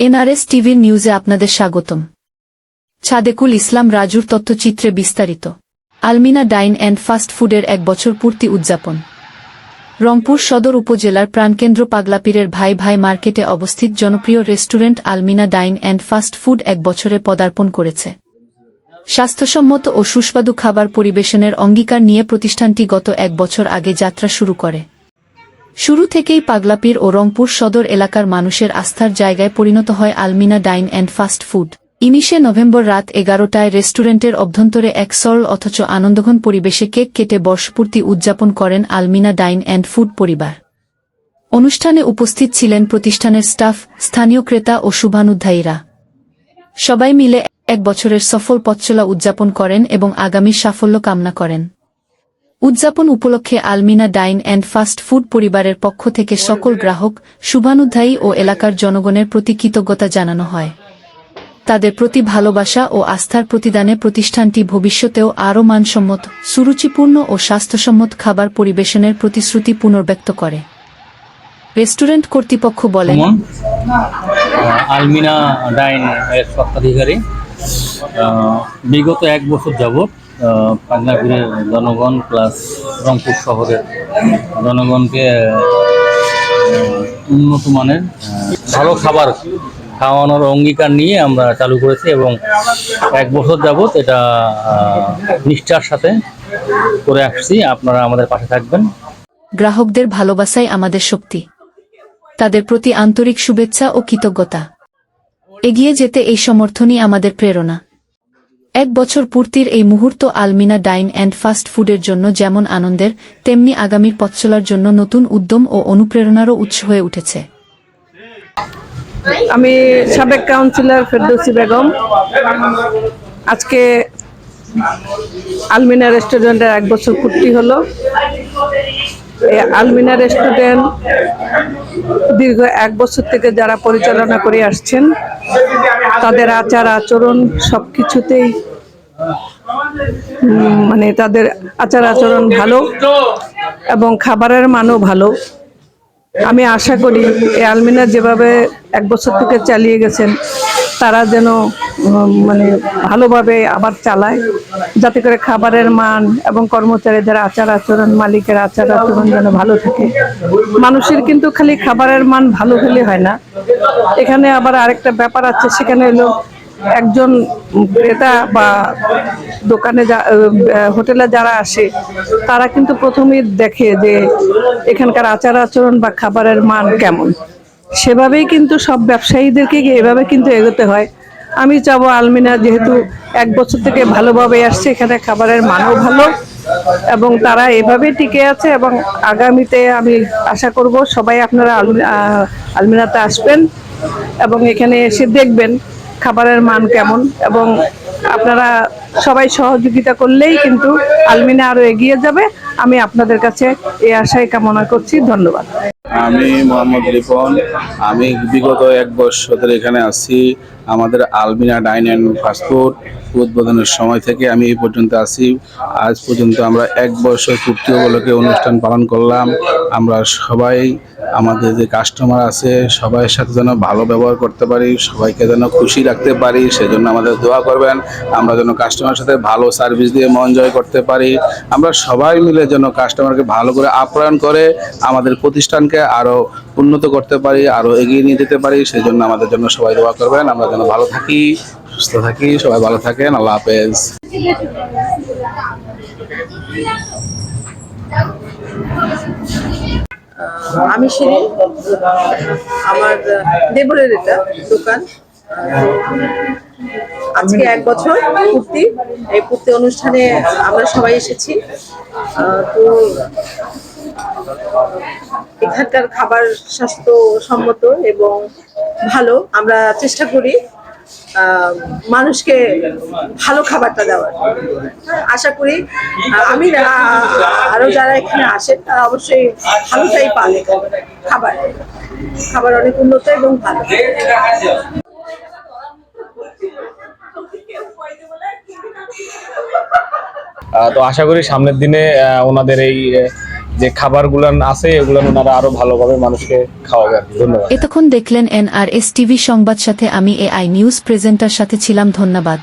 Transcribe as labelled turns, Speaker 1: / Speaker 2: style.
Speaker 1: NRS টিভির নিউজে আপনাদের স্বাগতম। ছাদেকুল ইসলাম রাজুর তথ্যচিত্রে বিস্তারিত। আলমিনা ডাইন অ্যান্ড ফাস্ট ফুডের এক বছর পূর্তি উদযাপন। রংপুর সদর উপজেলার প্রাণকেন্দ্র পাগলাপীরের ভাই ভাই মার্কেটে অবস্থিত জনপ্রিয় restaurant Almina dine and fast food এক বছরে পদার্পণ করেছে। স্বাস্থ্যসম্মত ও সুস্বাদু খাবার পরিবেশনের অঙ্গীকার নিয়ে প্রতিষ্ঠানটি গত এক বছর আগে যাত্রা শুরু করে। শুরু থেকেই পাগলাপীর ও রংপুর সদর এলাকার মানুষের আস্থার জায়গায় পরিণত হয় Almina dine and fast food. ইনিশে November রাত এগারোটায় রেস্টুরেন্টের অভ্যন্তরে এক সরল অথচ আনন্দঘন পরিবেশে কেক কেটে বর্ষপূর্তি উদযাপন করেন আলমিনা ডাইন অ্যান্ড ফুড পরিবার। অনুষ্ঠানে উপস্থিত ছিলেন প্রতিষ্ঠানের স্টাফ, স্থানীয় ক্রেতা ও শুভানুধ্যায়ীরা। সবাই মিলে এক বছরের সফল পথচলা উদযাপন করেন এবং আগামী সাফল্য কামনা করেন। উদযাপন উপলক্ষে Almina dine and fast food পরিবারের পক্ষ থেকে সকল গ্রাহক, শুভানুধ্যায়ী ও এলাকার জনগণের প্রতি কৃতজ্ঞতা জানানো হয়। তাদের প্রতি ভালোবাসা ও আস্থার প্রতিদানে প্রতিষ্ঠানটি ভবিষ্যতেও আরও মানসম্মত, সুরুচিপূর্ণ ও স্বাস্থ্যসম্মত খাবার পরিবেশনের প্রতিশ্রুতি পুনর্ব্যক্ত করে। রেস্টুরেন্ট কর্তৃপক্ষ বলেন
Speaker 2: আলমিনা ডাইন স্বত্বাধিকারী বিগত এক বছর যাবৎ পাগনাপুরের জনগণ প্লাস রংপুর শহরের জনগণকে উন্নত মানের ভালো খাবার খাওয়ানোর অঙ্গীকার নিয়ে আমরা চালু করেছি এবং এক বছর যাবৎ এটা নিষ্ঠার সাথে করে আসছি। আপনারা আমাদের পাশে থাকবেন।
Speaker 1: গ্রাহকদের ভালোবাসাই আমাদের শক্তি। তাদের প্রতি আন্তরিক শুভেচ্ছা ও কৃতজ্ঞতা। এগিয়ে যেতে এই সমর্থনই আমাদের প্রেরণা। এক বছর পূর্তির এই মুহূর্ত আলমিনা ডাইন অ্যান্ড ফাস্ট ফুডের জন্য যেমন আনন্দের, তেমনি আগামীর পথ চলার জন্য নতুন উদ্যম ও অনুপ্রেরণারও উৎস হয়ে উঠেছে।
Speaker 3: আমি সাবেক কাউন্সিলর ফেরদৌসি বেগম। আজকে আলমিনা রেস্টুরেন্টের এক বছর পূর্তি হলো। আলমিনা রেস্টুরেন্ট দীর্ঘ এক বছর থেকে যারা পরিচালনা করে আসছেন তাদের আচার আচরণ সব কিছুতেই মানে তাদের আচার আচরণ ভালো এবং খাবারের মানও ভালো। আমি আশা করি এই আলমিনা যেভাবে এক বছর থেকে চালিয়ে গেছেন, তারা যেন মানে ভালোভাবে আবার চালায়, যাতে করে খাবারের মান এবং কর্মচারীদের আচার আচরণ, মালিকের আচার আচরণ যেন ভালো থাকে। মানুষের কিন্তু খালি খাবারের মান ভালো হলে হয় না। এখানে আবার আরেকটা ব্যাপার আছে, সেখানে এলো একজন ক্রেতা বা দোকানে হোটেলে যারা আসে, তারা কিন্তু প্রথমেই দেখে যে এখানকার আচার আচরণ বা খাবারের মান কেমন। সেভাবেই কিন্তু সব ব্যবসায়ীদেরকে এভাবে কিন্তু এগোতে হয়। আমি চাবো আলমিনা যেহেতু এক বছর থেকে ভালোভাবে আসছে, এখানে খাবারের মানও ভালো এবং তারা এভাবে টিকে আছে এবং আগামীতে আমি আশা করব সবাই আপনারা আলমিনাতে আসবেন এবং এখানে এসে দেখবেন খাবারের মান কেমন? এবং আপনারা সবাই সহযোগিতা করলেই কিন্তু আলমিনা আরও এগিয়ে যাবে। আমি আপনাদের কাছে এই আশায় কামনা করছি। ধন্যবাদ।
Speaker 4: আমি মোহাম্মদ রিপন। আমি বিগত এক বছর ধরে এখানে আছি। আমাদের আলমিনা ডাইন অ্যান্ড ফাস্টফুড উদ্বোধনের সময় থেকে আমি এই পর্যন্ত আছি। আজ পর্যন্ত আমরা এক বছর পূর্তি উপলক্ষে অনুষ্ঠান পালন করলাম। আমরা সবাই আমাদের যে কাস্টমার আছে সবাই সাথে যেন ভালো ব্যবহার করতে পারি, সবাইকে যেন খুশি রাখতে পারি, সেজন্য আমাদের দোয়া করবেন। আমরা যেন কাস্টমারের সাথে ভালো সার্ভিস দিয়ে মন জয় করতে পারি। আমরা সবাই মিলে যেন কাস্টমারকে ভালো করে আপ্যায়ন করে, আমাদের প্রতিষ্ঠানকে আরও উন্নত করতে পারি আরও এগিয়ে নিয়ে যেতে পারি সেই জন্য আমাদের জন্য সবাই দোয়া করবেন। আমরা যেন ভালো থাকি, সুস্থ থাকি, সবাই ভালো থাকেন। আল্লাহ হাফেজ।
Speaker 5: আমি শিরিন, আমার দেবরের এটা দোকান। আজকে এক বছর পূর্তি। এই পূর্তি অনুষ্ঠানে আমরা সবাই এসেছি। তো এখানকার খাবার স্বাস্থ্যসম্মত এবং ভালো আমরা চেষ্টা করি। মানুষকে ভালো খাবারটা দেওয়ার। আশা করি আমি না আরও যারা এখানে আসেন তারা অবশ্যই ভালোটাই পান খাবার। খাবার অনেক উন্নত এবং ভালো।
Speaker 6: তো আশা করি সামনের দিনে ওনাদের এই যে খাবারগুলান আছে, এগুলো ওনারা আরও ভালোভাবে মানুষকে খাওয়াবে। ধন্যবাদ
Speaker 1: এতক্ষণ দেখলেন এনআরএস টিভি সংবাদ সাথে আমি এআই নিউজ প্রেজেন্টার সাথে ছিলাম, ধন্যবাদ